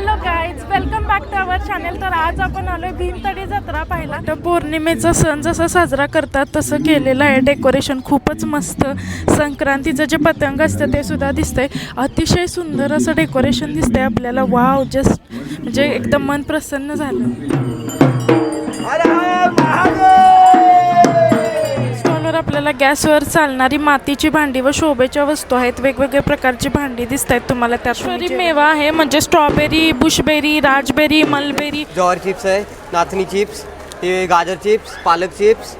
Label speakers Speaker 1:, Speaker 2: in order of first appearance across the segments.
Speaker 1: Hello guys welcome back to our channel तर आज आपण आलोय भीमतडी जत्रा पाहिला तर पौर्णिमेचा सण जसा साजरा करतात तसं केलेलं आहे. डेकोरेशन खूपच मस्त. संक्रांतीचं जे पतंग असतं ते सुद्धा दिसतंय. अतिशय सुंदर असं डेकोरेशन दिसतंय आपल्याला. वाव जस्ट म्हणजे एकदम मन प्रसन्न झालं. आपल्याला गॅसवर चालणारी मातीची भांडी व शोभेच्या वस्तू आहेत. वेगवेगळ्या प्रकारची भांडी दिसत आहेत तुम्हाला. त्यात मेवा आहे म्हणजे स्ट्रॉबेरी बुशबेरी राजबेरी मलबेरी.
Speaker 2: ज्वार चिप्स आहे नाचणी चिप्स हे गाजर चिप्स पालक चिप्स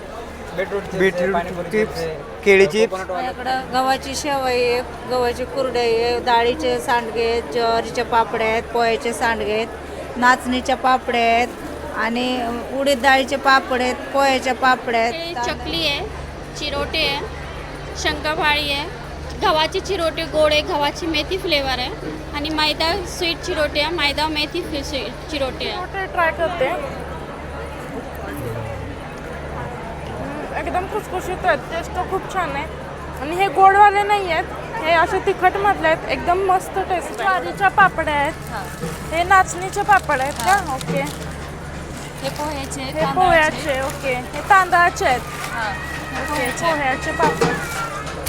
Speaker 2: बीटरूट चिप्स केळी चिप्स.
Speaker 3: माझ्याकडं गव्हाची शेवई आहे गव्हाची कुरडई आहे डाळीचे सांडगे आहेत ज्वारीचे पापड्या आहेत पोह्याचे सांडगे आहेत नाचणीच्या पापड्या आहेत आणि उडीद डाळीचे पापड आहेत पोह्याच्या पापड्या आहेत.
Speaker 4: चकली आहे. चिरोटे आहे शंकरपाळी आहे गव्हाची चिरोटे गोड आहे गव्हाची मेथी फ्लेवर आहे आणि मैदा स्वीट चिरोटे आहे मैदा मेथी फ्ले- स्वीट चिरोटे आहे
Speaker 1: ट्राय करते हम्म, एकदम खुसखुशीत आहेत टेस्ट खूप छान आहे. आणि हे गोडवाले नाही आहेत हे असे तिखट मधले आहेत एकदम मस्त टेस्ट ज्वारीच्या पापड्या आहेत. हे नाचणीचे पापड आहेत का? ओके
Speaker 4: हे पोह्याचे
Speaker 1: हे पोह्याचे ओके हे तांदळाचे आहेत. पोह्याचे पापड.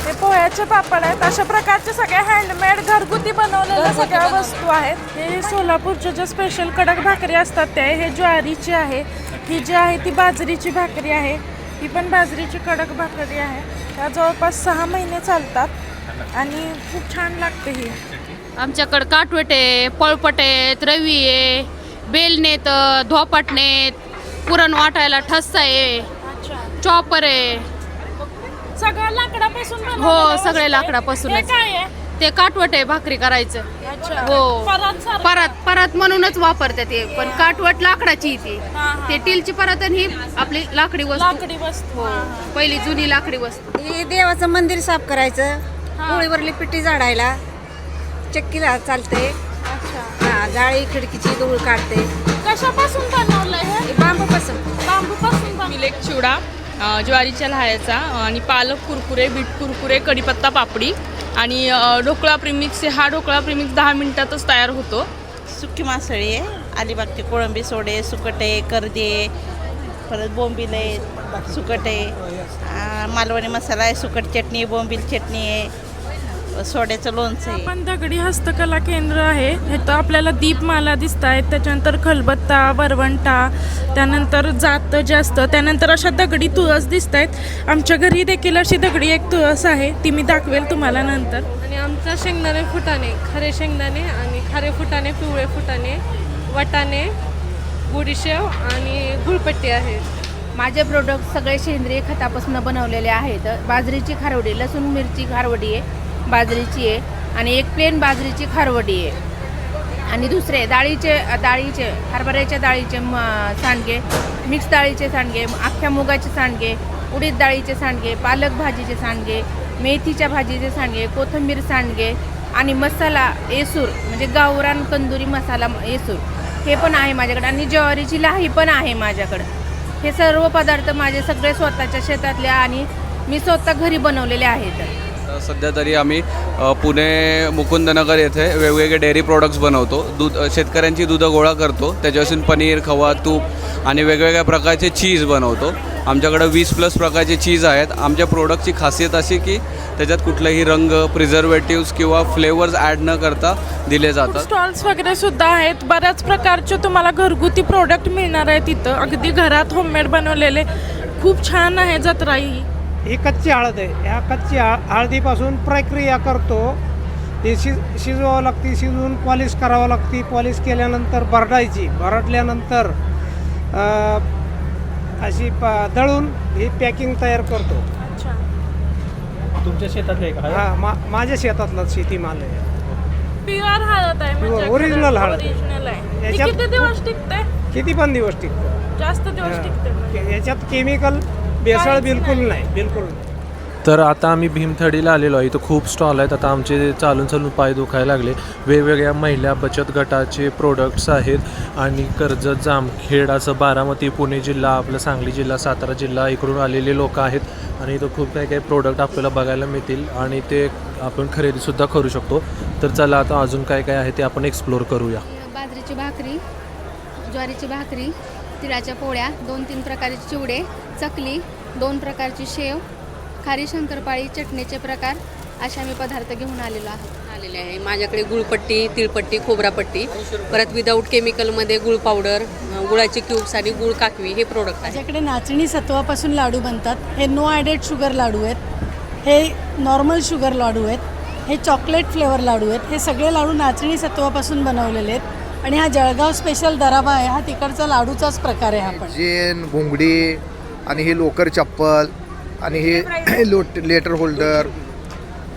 Speaker 1: हे पोह्याचे पापड आहेत. अशा प्रकारचे सगळे हँडमेड घरगुती बनवलेल्या सगळ्या वस्तू आहेत. हे सोलापूरच्या ज्या स्पेशल कडक भाकरी असतात त्या हे ज्वारीची आहे. ही जी आहे ती बाजरीची भाकरी आहे. ही पण बाजरीची कडक भाकरी आहे. त्या जवळपास सहा महिने चालतात. आणि खूप छान लागते ही.
Speaker 4: आमच्याकडं काटवट आहे पळपट आहेत रवी आहे बेलनेत धोपाटनेत पुरण वाटायला ठस्सा आहे चॉपर आहे.
Speaker 1: सगळं लाकडापासून
Speaker 4: हो सगळे
Speaker 1: वस्तू.
Speaker 4: लाकडापासून
Speaker 1: हे काय आहे?
Speaker 4: ते काटवट आहे भाकरी करायचं.
Speaker 1: अच्छा.
Speaker 4: हो.
Speaker 1: परत.
Speaker 4: परत परत म्हणूनच वापरते ते पण काटवट लाकडाची ती.
Speaker 1: हा, हा.
Speaker 4: ते टीलची परत आणि ही आपली लाकडी वस्तू.
Speaker 1: लाकडी वस्तू
Speaker 4: हो. पहिली जुनी लाकडी वस्तू.
Speaker 3: हे देवाचं मंदिर साफ करायचं. पोळीवरली पिठी झाडायला. चक्कीला चालते
Speaker 1: अच्छा.
Speaker 3: हा जाळी खिडकीची धूळ काढते.
Speaker 1: कशापासून बनवलंय हे?
Speaker 3: बांबूपासून.
Speaker 1: बांबूपासून बनवलंय.
Speaker 5: मिलेक चिवडा. ज्वारीच्या लहायचा आणि पालक कुरकुरे बीट कुरकुरे कढीपत्ता पापडी आणि ढोकळा प्रिमिक्स. हा ढोकळा प्रिमिक्स दहा मिनिटातच तयार होतो.
Speaker 6: सुकी मासळी आहे. अलिबागची कोळंबी सोडे सुकटे करदे परत बोंबील आहे सुकट. आहे मालवणी मसाला आहे सुकट चटणी आहे बोंबील चटणी आहे. सोड्याचं लोणचं आहे.
Speaker 1: पण दगडी हस्तकला केंद्र आहे. हे तर आपल्याला दीपमाला दिसत आहेत त्याच्यानंतर खलबत्ता वरवंटा त्यानंतर जात जे असतं त्यानंतर अशा दगडी तुळस दिसत आहेत आमच्या घरी देखील अशी दगडी एक तुळस आहे. ती मी दाखवेल तुम्हाला नंतर.
Speaker 7: आणि आमचा शेंगदाणे फुटाणे खरे शेंगदाणे आणि खारे फुटाणे पिवळे फुटाणे वटाणे गुडीशेव आणि गुळपट्टी आहे.
Speaker 8: माझे प्रोडक्ट सगळे सेंद्रिय खतापासून बनवलेले आहेत. बाजरीची खारवडी लसूण मिरची खारवडी आहे. बाजरीची आहे आणि एक प्लेन बाजरीची खारवडी आहे. आणि दुसरे डाळीचे डाळीचे हरभऱ्याच्या डाळीचे म सांडगे मिक्स डाळीचे सांडगे अख्ख्या मुगाचे सांडगे उडीद डाळीचे सांडगे पालक भाजीचे सांडगे मेथीच्या भाजीचे सांडगे कोथिंबीर सांडगे आणि मसाला येसूर म्हणजे गावरान कंदुरी मसाला येसूर हे पण आहे माझ्याकडं आणि ज्वारीची लाही पण आहे माझ्याकडं. हे सर्व पदार्थ माझे सगळे स्वतःच्या शेतातले आणि मी स्वतः घरी बनवलेले आहेत.
Speaker 9: सध्या तरी आम्ही पुणे मुकुंदनगर येथे वेगवेगळे डेअरी प्रोडक्ट्स बनवतो. दूध शेतकऱ्यांची दुधं गोळा करतो. त्याच्यापासून पनीर खवा तूप आणि वेगवेगळ्या प्रकारचे चीज बनवतो. आमच्याकडं वीस प्लस प्रकारचे चीज आहेत. आमच्या प्रोडक्टची खासियत अशी की त्याच्यात कुठलाही रंग प्रिझर्वेटिव्स किंवा फ्लेवर्स ॲड न करता दिले जातात.
Speaker 1: स्टॉल्स वगैरे सुद्धा आहेत. बऱ्याच प्रकारचे तुम्हाला घरगुती प्रोडक्ट मिळणार आहे तिथं. अगदी घरात होममेड बनवलेले. खूप छान आहे जत्रा ही
Speaker 10: ही कच्ची हळद आहे. ह्या कच्ची हळ हळदीपासून प्रक्रिया करतो. ती शिज शिजवावं लागते शिजवून पॉलिश करावं लागते. पॉलिश केल्यानंतर भरडायची. भरडल्यानंतर अशी प दळून ही पॅकिंग तयार करतो.
Speaker 1: अच्छा.
Speaker 10: तुमच्या शेतातले हा मा माझ्या शेतातला शेतीमाल आहे.
Speaker 1: प्युअर हळद आहे म्हणजे
Speaker 10: original हळद आहे.
Speaker 1: ओरिजिनल आहे. ती
Speaker 10: याच्यात
Speaker 1: किती दिवस टिकते?
Speaker 10: किती पण दिवस टिकतो.
Speaker 1: जास्त दिवस टिकते म्हणजे.
Speaker 10: याच्यात केमिकल भेसळ बिलकुल
Speaker 1: नाही.
Speaker 10: बिलकुल नाही.
Speaker 11: तर आता आम्ही भीमथडीला आलेलो आहे. इथं खूप स्टॉल आहेत. आता आमचे चालून चालून पाय दुखायला लागले. वेगवेगळ्या महिला बचत गटाचे प्रोडक्ट्स आहेत आणि कर्जत जामखेड असं बारामती पुणे जिल्हा आपलं सांगली जिल्हा सातारा जिल्हा इकडून आलेले लोक आहेत. आणि इथं खूप काही काही प्रोडक्ट आपल्याला बघायला मिळतील आणि ते आपण खरेदीसुद्धा करू शकतो. तर चला आता अजून काय काय आहे ते आपण एक्सप्लोर करूया.
Speaker 8: बाजरीची
Speaker 12: बाजरीची भाकरी ज्वारीची भाकरी तिळाच्या पोळ्या दोन तीन प्रकारचे चिवडे चकली दोन प्रकारची शेव खारी शंकरपाळी चटणीचे प्रकार असे आम्ही पदार्थ घेऊन आलेलो आहोत.
Speaker 3: आलेले आहे. माझ्याकडे गुळपट्टी तिळपट्टी खोबरापट्टी परत विदाऊट केमिकलमध्ये गुळ पावडर अं, गुळाचे क्यूब्स आणि गुळ काकवी हे प्रोडक्ट आहे
Speaker 10: माझ्याकडे नाचणी सत्वापासून लाडू बनतात. हे नो ॲडेड शुगर लाडू आहेत. हे नॉर्मल शुगर लाडू आहेत. हे चॉकलेट फ्लेवर लाडू आहेत. हे सगळे लाडू नाचणी सत्वापासून बनवलेले आहेत. आणि हा जळगाव स्पेशल दराबा आहे. हा तिकडचा लाडूचाच प्रकार आहे हा पण.
Speaker 13: जेन घोंगडी आणि हे लोकर चप्पल आणि हे लोट लेटर होल्डर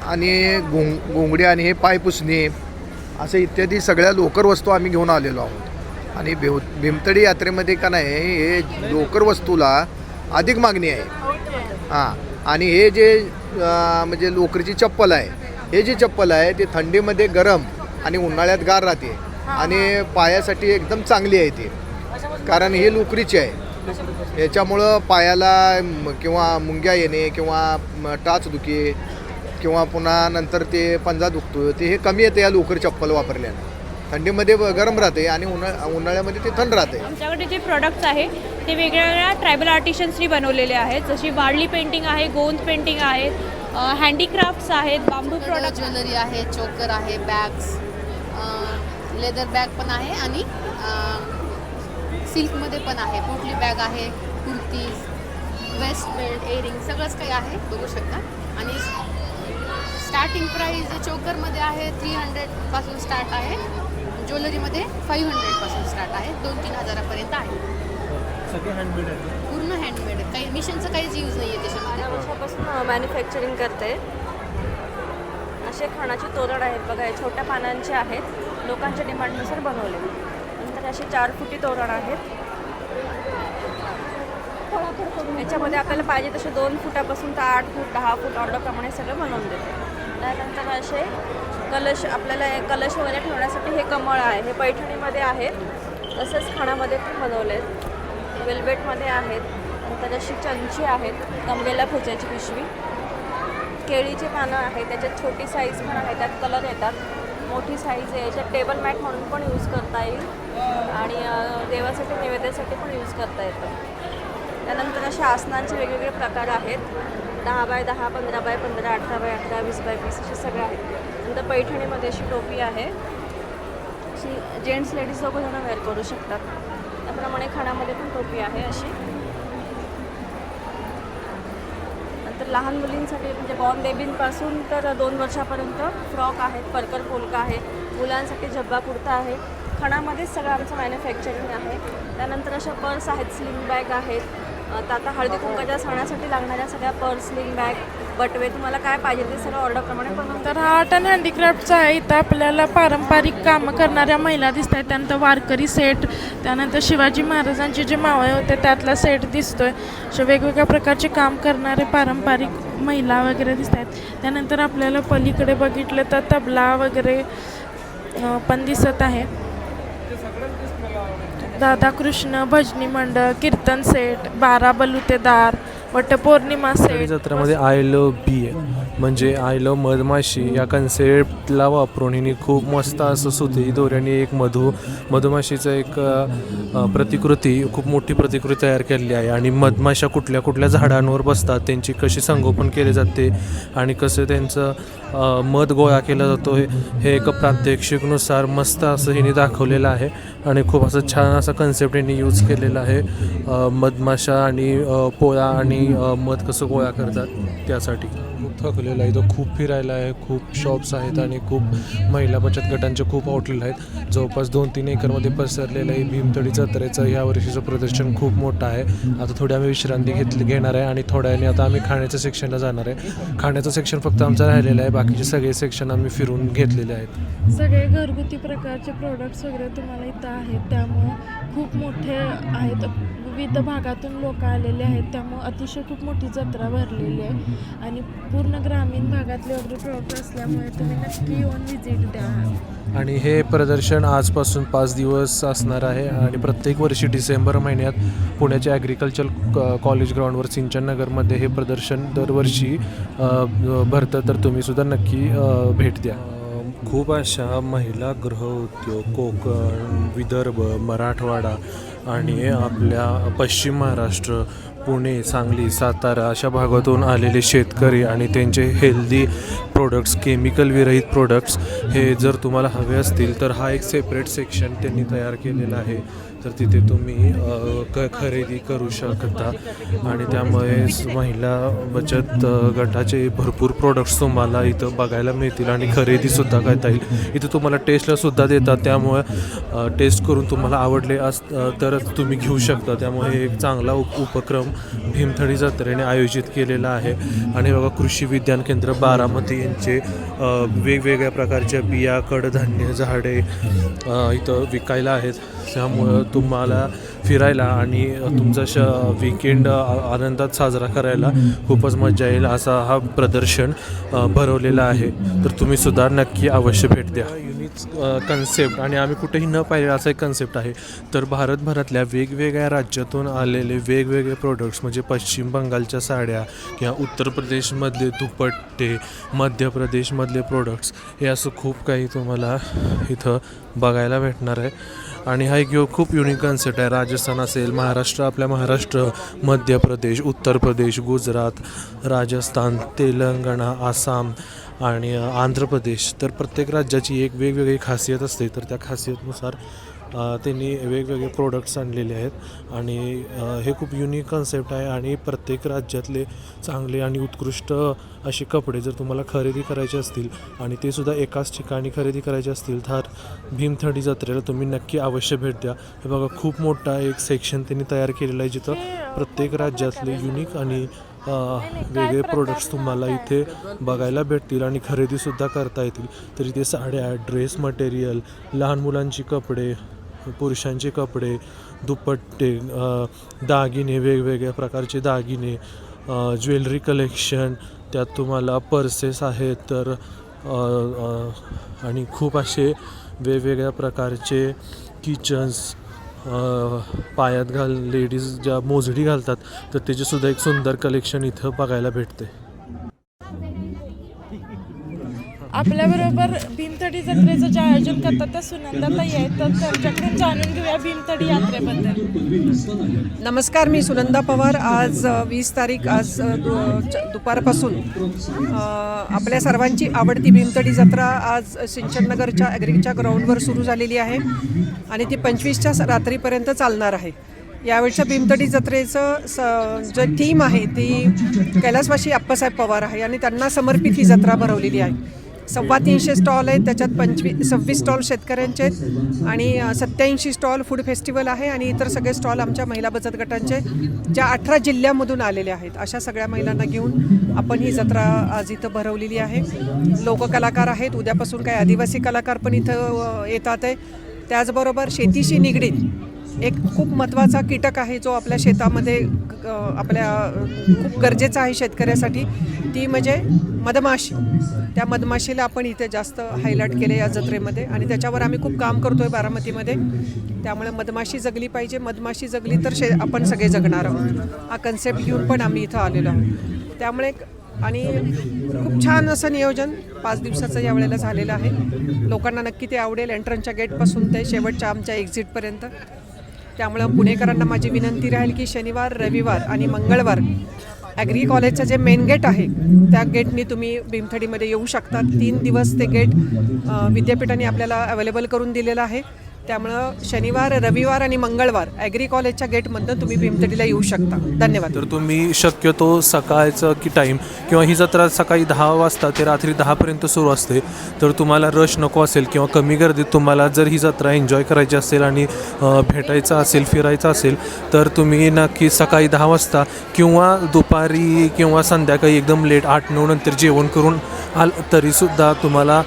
Speaker 13: आणि घोंग घोंगडी आणि हे पायपुसणी असे इत्यादी सगळ्या लोकर वस्तू आम्ही घेऊन आलेलो आहोत. आणि भेव भीमतडी यात्रेमध्ये का नाही हे लोकर वस्तूला अधिक मागणी आहे. हां आणि हे जे म्हणजे लोकरीची चप्पल आहे हे जे चप्पल आहे ते थंडीमध्ये गरम आणि उन्हाळ्यात गार राहते. आणि पायासाठी एकदम चांगली आहे ती. कारण हे लोकरीची आहे. याच्यामुळं पायाला किंवा मुंग्या येणे किंवा टाच दुखे किंवा पुन्हा नंतर ते पंजा दुखतो ते हे कमी येते या लोकर चप्पल वापरल्यानं. थंडीमध्ये गरम राहते आणि उन्हा उन्हाळ्यामध्ये ते थंड राहते.
Speaker 14: आमच्याकडे जे प्रोडक्ट्स आहे ते वेगवेगळ्या ट्रायबल आर्टिशन्सनी बनवलेले आहेत. जशी वारली पेंटिंग आहे गोंद पेंटिंग आहे हँडीक्राफ्ट्स आहेत बांबू प्रोडक्ट
Speaker 15: ज्वेलरी आहे चोकर आहे बॅग्स लेदर बॅग पण आहे आणि सिल्कमध्ये पण आहे. पोटली बॅग आहे कुर्तीज वेस्ट बेल्ट एअरिंग सगळंच काही आहे बघू शकता. आणि स्टार्टिंग प्राईस चोकरमध्ये आहे थ्री हंड्रेडपासून स्टार्ट आहे. ज्वेलरीमध्ये फाईव्ह हंड्रेडपासून स्टार्ट आहे. दोन तीन हजारापर्यंत आहे.
Speaker 11: सगळे हँडमेड आहे
Speaker 15: पूर्ण हँडमेड काही मिशनचं काहीच यूज नाही आहे त्याच्यामध्ये
Speaker 16: वर्षापासून मॅन्युफॅक्चरिंग करते. असे खाणाचे तोरण आहेत. बघा हे छोट्या पानांचे आहेत. लोकांच्या डिमांडनुसार बनवले. आणि असे चार फुटी तोरण आहेत. याच्यामध्ये आपल्याला पाहिजे तसे दोन फुटापासून तर आठ फूट दहा फूट ऑर्डरप्रमाणे सगळं बनवून देते. त्यानंतर असे कलश आपल्याला कलश वगैरे ठेवण्यासाठी हे कमळ आहे हे पैठणीमध्ये आहेत तसंच खाणामध्ये पण बनवले वेल्वेटमध्ये आहेत. नंतर अशी चंची आहेत गमलेल्या खोच्याची पिशवी. केळीची पानं आहेत त्याच्यात छोटी साईज पण आहे त्यात कलर येतात. मोठी साईज आहे याच्यात टेबल मॅट म्हणून पण यूज करता येईल. आणि देवासाठी नैवेद्यासाठी पण यूज करता येतं. त्यानंतर अशा आसनांचे वेगवेगळे प्रकार आहेत. दहा बाय दहा पंधरा बाय पंधरा अठरा बाय अठरा वीस बाय वीस असे सगळे आहेत. नंतर पैठणीमध्ये अशी टोपी आहे. अशी जेंट्स लेडीज दोघं वेअर करू शकतात. त्याप्रमाणे खाण्यामध्ये पण टोपी आहे अशी. नंतर लहान मुलींसाठी म्हणजे बॉर्न बेबींपासून तर दोन वर्षापर्यंत फ्रॉक आहेत परकर पोलका आहे. मुलांसाठी झब्बा कुर्ता आहे. खणामध्येच सगळं आमचं मॅन्युफॅक्चरिंग आहे. त्यानंतर अशा पर्स आहेत स्लिंग बॅग आहेत. तर आता हळदी कुंकाच्या सणासाठी लागणाऱ्या सगळ्या पर्स स्लिंग बॅग बटवे तुम्हाला काय पाहिजे ते सगळं ऑर्डरप्रमाणे बनवून तर हा आर्ट अँड हँडीक्राफ्टचा आहे. इथं आपल्याला पारंपरिक कामं करणाऱ्या महिला दिसत आहेत त्यानंतर वारकरी सेट त्यानंतर शिवाजी महाराजांचे जे मावळे होते त्यातला सेट दिसतोय. असे वेगवेगळ्या प्रकारचे काम करणारे पारंपरिक महिला वगैरे दिसत आहेत त्यानंतर आपल्याला पलीकडे बघितलं तर तबला वगैरे पण दिसत आहे. राधाकृष्ण भजनी मंडळ कीर्तन सेट बारा बलुतेदार वटपौर्णिमा
Speaker 11: तळी आय लव बी म्हणजे आय लव मधमाशी. या कन्सेप्टला वापरून हिने खूप मस्त असं सुती दोऱ्याने एक मधु मधमाशीचं एक प्रतिकृती खूप मोठी प्रतिकृती तयार केलेली आहे. आणि मधमाशा कुठल्या कुठल्या झाडांवर बसतात त्यांची कशी संगोपन केले जाते आणि कसं त्यांचं मध गोळा केला जातो हे एक प्रात्यक्षिकनुसार मस्त असं हिने दाखवलेलं आहे. आणि खूप असं छान असा कन्सेप्ट यांनी यूज केलेला आहे. मधमाशा आणि पोळा आणि अ, मध कसं गोळा करतात त्यासाठी. खूप थकलेलं आहे इथं खूप फिरायला आहे खूप शॉप्स आहेत आणि खूप महिला बचत गटांचे खूप आउटलेट आहेत. जवळपास दोन तीन एकरमध्ये पसरलेलं आहे भीमतडी जत्रेचं या वर्षीचं प्रदर्शन खूप मोठं आहे. आता थोडी आम्ही विश्रांती घेतली घेणार आहे आणि थोड्या वेळाने आता आम्ही खाण्याच्या सेक्शनला जाणार आहे. खाण्याचं सेक्शन फक्त आमचं राहिलेलं आहे बाकीचे सगळे सेक्शन आम्ही फिरून घेतलेले आहेत.
Speaker 16: सगळे घरगुती प्रकारचे प्रोडक्ट्स वगैरे तुम्हाला इथं आहेत त्यामुळं खूप मोठे आहेत. विविध भागातून लोक आलेले आहेत. त्यामुळं अतिशय खूप मोठी जत्रा भरलेली आहे. आणि पूर्ण ग्रामीण भागातले वगैरे प्रोडक्ट असल्यामुळे तुम्ही नक्की येऊन व्हिजिट द्या.
Speaker 11: आणि हे प्रदर्शन आजपासून पाच दिवस असणार आहे. आणि प्रत्येक वर्षी डिसेंबर महिन्यात पुण्याच्या ॲग्रिकल्चर कॉलेज ग्राउंडवर सिंचन नगरमध्ये हे प्रदर्शन दरवर्षी अ, भरतं. तर तुम्हीसुद्धा नक्की अ, भेट द्या. अ, खूप अशा महिला गृहउद्योग कोकण विदर्भ मराठवाडा आणि आपल्या पश्चिम महाराष्ट्र पुणे सांगली सातारा अशा भागातून आलेले शेतकरी आणि त्यांचे हेल्दी प्रोडक्ट्स केमिकल विरहित प्रोडक्ट्स हे जर तुम्हाला हवे असतील तर हा एक सेपरेट सेक्शन त्यांनी तयार केलेला आहे. तर तिथे तुम्ही क खरेदी करू शकता. आणि त्यामुळे महिला बचत गटाचे भरपूर प्रोडक्ट्स तुम्हाला इथं बघायला मिळतील आणि खरेदीसुद्धा करता येईल. इथं तुम्हाला टेस्टलासुद्धा देतात. त्यामुळे टेस्ट करून तुम्हाला आवडले अस तरच तुम्ही घेऊ शकता. त्यामुळे एक चांगला उप उपक्रम भीमथडी जत्रेने आयोजित केलेला आहे. आणि बघा कृषी विज्ञान केंद्र बारामती यांचे वेगवेगळ्या प्रकारच्या बिया कडधान्य झाडे इथं विकायला आहेत. त्यामुळं तुम्हाला फिरायला आणि तुमचा श विकेंड आनंदात साजरा करायला खूपच मजा येईल असा हा प्रदर्शन भरवलेला आहे. तर तुम्ही सुद्धा नक्की अवश्य भेट द्या. कन्सेप्ट आणि आम्ही कुठेही न पाहिले असा एक कन्सेप्ट आहे. तर भारतभरातल्या वेगवेगळ्या राज्यातून आलेले वेगवेगळे प्रोडक्ट्स म्हणजे पश्चिम बंगालच्या साड्या किंवा उत्तर प्रदेशमधले दुपट्टे मध्य प्रदेशमधले प्रोडक्ट्स हे असं खूप काही तुम्हाला इथं बघायला भेटणार आहे. आणि हा एक खूप युनिक कन्सेप्ट आहे. राजस्थान असेल महाराष्ट्र आपल्या महाराष्ट्र मध्य प्रदेश उत्तर प्रदेश गुजरात राजस्थान तेलंगणा आसाम आणि आंध्र प्रदेश. तर प्रत्येक राज्याची एक वेगवेगळी खासियत असते. तर त्या खासियतनुसार त्यांनी वेगवेगळे प्रोडक्ट्स आणलेले आहेत. आणि हे खूप युनिक कन्सेप्ट आहे आणि प्रत्येक राज्यातले चांगले आणि उत्कृष्ट असे कपडे जर तुम्हाला खरेदी करायचे असतील आणि ते सुद्धा एकाच ठिकाणी खरेदी करायचे असतील तर भीमथडी जत्रेला तुम्ही नक्की अवश्य भेट द्या. हे बघा खूप मोठा एक सेक्शन त्यांनी तयार केलेला आहे जिथं प्रत्येक राज्यातले युनिक आणि वेगळे प्रोडक्ट्स तुम्हाला इथे बघायला भेटतील आणि खरेदीसुद्धा करता येतील. तर इथे साड्या ड्रेस मटेरियल लहान मुलांची कपडे पुरुषांचे कपडे दुपट्टे दागिने वेगवेगळ्या प्रकारचे दागिने ज्वेलरी कलेक्शन त्यात तुम्हाला पर्सेस आहेत तर आणि खूप असे वेगवेगळ्या प्रकारचे किचन्स पायात घाल लेडीज ज्या मोजडी घालतात तर त्याचीसुद्धा एक सुंदर कलेक्शन इथं बघायला भेटते.
Speaker 1: आपल्याबरोबर भीमथडी जत्रेचं जे आयोजन करतात त्या सुनंदाताई आहेत तर त्यांच्याकडून जाणून घेऊया भीमथडी यात्रेबद्दल.
Speaker 17: नमस्कार मी सुनंदा पवार. आज वीस तारीख आज दु- च- दुपारपासून. आपल्या सर्वांची आवडती भीमतडी जत्रा आज सिंचननगरच्या ॲग्रीच्या ग्राउंडवर सुरू झालेली आहे आणि ती पंचवीसच्या रात्रीपर्यंत चालणार आहे. यावेळच्या भीमतडी जत्रेचं स जे थीम आहे ती कैलासवासी अप्पासाहेब पवार आहे आणि त्यांना समर्पित ही जत्रा भरवलेली आहे. सव्वा तीनशे स्टॉल आहेत त्याच्यात पंचवीस सव्वीस स्टॉल शेतकऱ्यांचे आहेत आणि सत्याऐंशी स्टॉल फूड फेस्टिवल आहे आणि इतर सगळे स्टॉल आमच्या महिला बचत गटांचे ज्या अठरा जिल्ह्यामधून आलेले आहेत. अशा सगळ्या महिलांना घेऊन आपण ही जत्रा आज इथं भरवलेली आहे. लोककलाकार आहेत उद्यापासून काही आदिवासी कलाकार पण इथं येतात आहे. त्याचबरोबर शेतीशी निगडीत एक खूप महत्त्वाचा कीटक आहे जो आपल्या शेतामध्ये आपल्या खूप गरजेचा आहे शेतकऱ्यासाठी. ती म्हणजे मधमाशी. त्या मधमाशीला आपण इथे जास्त हायलाईट केले या जत्रेमध्ये आणि त्याच्यावर आम्ही खूप काम करतो आहे बारामतीमध्ये. त्यामुळे मधमाशी जगली पाहिजे. मधमाशी जगली तर शे आपण सगळे जगणार आहोत. हा कन्सेप्ट घेऊन पण आम्ही इथं आलेलो आहोत. त्यामुळे आणि खूप छान असं नियोजन पाच दिवसाचं यावेळेला झालेलं आहे. लोकांना नक्की ते आवडेल. एंट्रन्सच्या गेटपासून ते शेवटच्या आमच्या एक्झिटपर्यंत त्यामुळं पुणेकरांना माझी विनंती राहील की शनिवार रविवार आणि मंगळवार ॲग्री कॉलेजचं जे मेन गेट आहे त्या गेटनी तुम्ही भीमथडीमध्ये येऊ शकता. तीन दिवस ते गेट विद्यापीठाने आपल्याला अवेलेबल करून दिलेलं आहे. त्यामुळं शनिवार रविवार आणि मंगळवार ॲग्री कॉलेजच्या गेटमधनं तुम्ही भीमतडीला येऊ शकता. धन्यवाद.
Speaker 11: तर तुम्ही शक्यतो सकाळचं की टाईम किंवा ही जत्रा सकाळी दहा वाजता ते रात्री दहापर्यंत सुरू असते. तर तुम्हाला रश नको असेल किंवा कमी गर्दीत तुम्हाला जर ही जत्रा एन्जॉय करायची असेल आणि भेटायचं असेल फिरायचं असेल तर तुम्ही नक्की सकाळी दहा वाजता किंवा दुपारी किंवा संध्याकाळी एकदम लेट आठ नऊ नंतर जेवण करून आल तरीसुद्धा तुम्हाला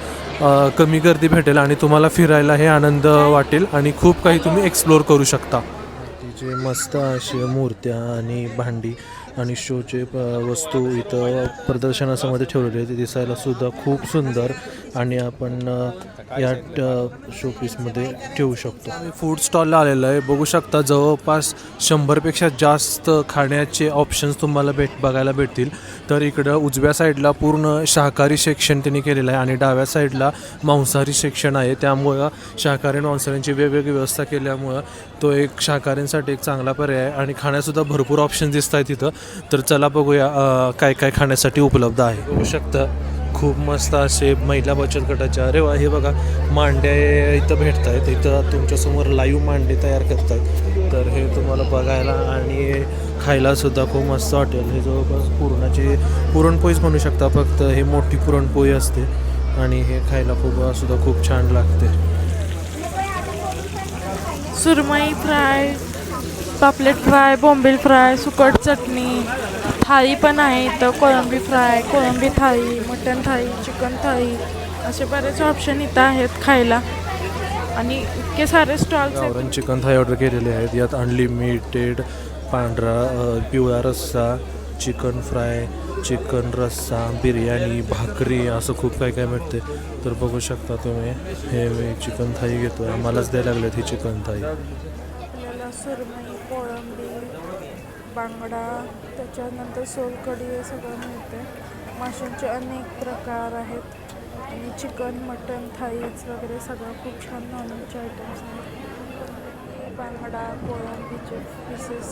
Speaker 11: कमी गर्दी भेटेल आणि तुम्हाला फिरायला हे आनंद वाटेल आणि खूप काही तुम्ही एक्सप्लोअर करू शकता. जे मस्त अशी मूर्त्या आणि भांडी. आणि शोचे प वस्तू इथं प्रदर्शनासमध्ये ठेवलेले आहेत. ते दिसायला सुद्धा खूप सुंदर आणि आपण या या शोपीसमध्ये ठेवू शकतो. आम्ही फूड स्टॉलला आलेलो आहे. बघू शकता जवळपास शंभरपेक्षा जास्त खाण्याचे ऑप्शन्स तुम्हाला भेट बघायला भेटतील. तर इकडं उजव्या साईडला पूर्ण शाकाहारी सेक्शन त्यांनी केलेलं आहे आणि डाव्या साईडला मांसाहारी सेक्शन आहे. त्यामुळं शाकाहारी आणि वेगवेगळी व्यवस्था केल्यामुळं तो एक शाकाहारींसाठी एक चांगला पर्याय आहे आणि खाण्यासुद्धा भरपूर ऑप्शन दिसत आहेत तिथं तर चला बघूया काय काय खाण्यासाठी उपलब्ध आहे. बघू शकता खूप मस्त असे महिला बचत गटाच्या अरे वा हे बघा मांडे इथं भेटत आहेत इथं तुमच्यासमोर लाईव्ह मांडे तयार करतात. तर हे तुम्हाला बघायला आणि खायलासुद्धा खूप मस्त वाटेल. हे जवळपास पुरणाची पुरणपोळीच म्हणू शकता फक्त हे मोठी पुरणपोळी असते आणि हे खायला खूप सुद्धा खूप छान लागते.
Speaker 1: सुरमई फ्राय पापलेट फ्राय बोंबील फ्राय सुकट चटणी थाळी पण आहे इथं. कोळंबी फ्राय कोळंबी थाळी मटण थाळी चिकन थाळी असे बरेच ऑप्शन इथं आहेत खायला. आणि इतके सारे स्टॉल्स आहेत.
Speaker 11: गावरान चिकन थाळी ऑर्डर केलेले आहेत. यात अनलिमिटेड पांढरा अ, पिवळा रस्सा चिकन फ्राय चिकन रस्सा बिर्याणी भाकरी असं खूप काय काय मिळते तर बघू शकता तुम्ही हे मी चिकन थाई घेतो आहे आम्हालाच द्यायला लागलेत ही चिकन थाई
Speaker 1: आपल्याला सुरमई कोळंबी बांगडा त्याच्यानंतर सोलकढी हे सगळं मिळते माशांचे अनेक प्रकार आहेत. आणि चिकन मटन थाईज वगैरे सगळं खूप छान नॉनव्हेजचे आयटम्स आहेत. बांगडा कोळंबीचे पीसेस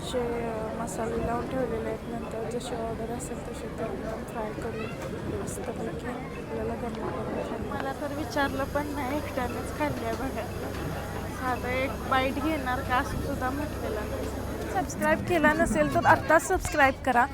Speaker 1: जे मसाले लावून ठेवलेले आहेत नंतर जशी ऑर्डर असेल तसे ते एकदम फ्राय करून मस्तपैकी आपल्याला गरमा करून मला तर विचारलं पण नाही एकट्यानेच खाल्ली आहे बघा. साधं एक बाईट घेणार का असं सुद्धा म्हटलेलं नाही. सबस्क्राईब केला नसेल तर आत्ताच सबस्क्राईब करा.